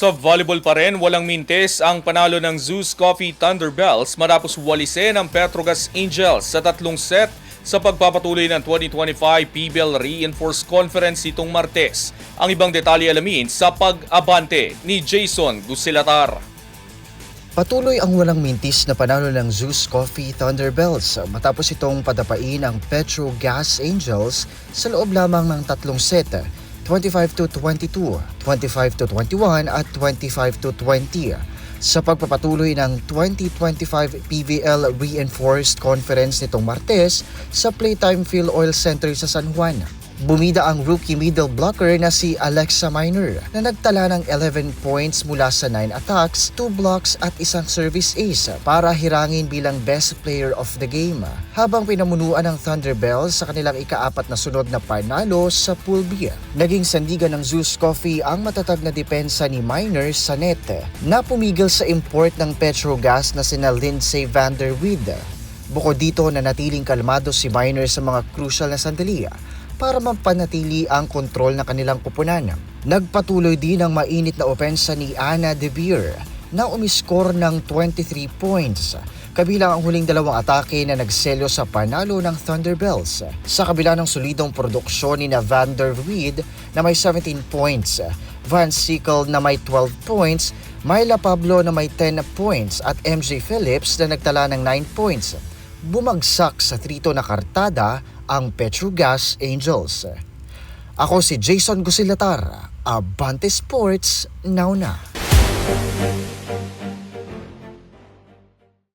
Sa volleyball pa rin, walang mintes ang panalo ng Zeus Coffee Thunderbells matapos walisin ang Petrogas Angels sa tatlong set sa pagpapatuloy ng 2025 PBL Reinforced Conference itong Martes. Ang ibang detalye alamin sa pag-abante ni Jason Gusilatar. Patuloy ang walang mintis na panalo ng Zeus Coffee Thunderbells matapos itong padapain ang Petro Gas Angels sa loob lamang ng tatlong set, 25 to 22, 25 to 21 at 25 to 20 sa pagpapatuloy ng 2025 PVL Reinforced Conference nitong Martes sa Playtime Phil Oil Center sa San Juan. Bumida ang rookie middle blocker na si Alexa Minor na nagtala ng 11 points mula sa 9 attacks, 2 blocks at isang service ace para hirangin bilang best player of the game. Habang pinamunuan ng Thunderbells sa kanilang ikaapat na sunod na panalo sa Pool B. Naging sandigan ng Zeus Coffee ang matatag na depensa ni Minor sa net na pumigil sa import ng Petrogas na sina Lindsay Vanderweed. Bukod dito na natiling kalmado si Minor sa mga crucial na sandali para mampanatili ang kontrol ng kanilang kupunan. Nagpatuloy din ang mainit na opensa ni Anna De Beer na umiskor ng 23 points kabilang ang huling dalawang atake na nagselyo sa panalo ng Thunderbells. Sa kabila ng solidong produksyon ni na Van der Weed na may 17 points, Van Sickle na may 12 points, Myla Pablo na may 10 points at MJ Phillips na nagtala ng 9 points. Bumagsak sa trito na kartada ang Petrogas Angels. Ako si Jason Gusilatar, Abante Sports, now na.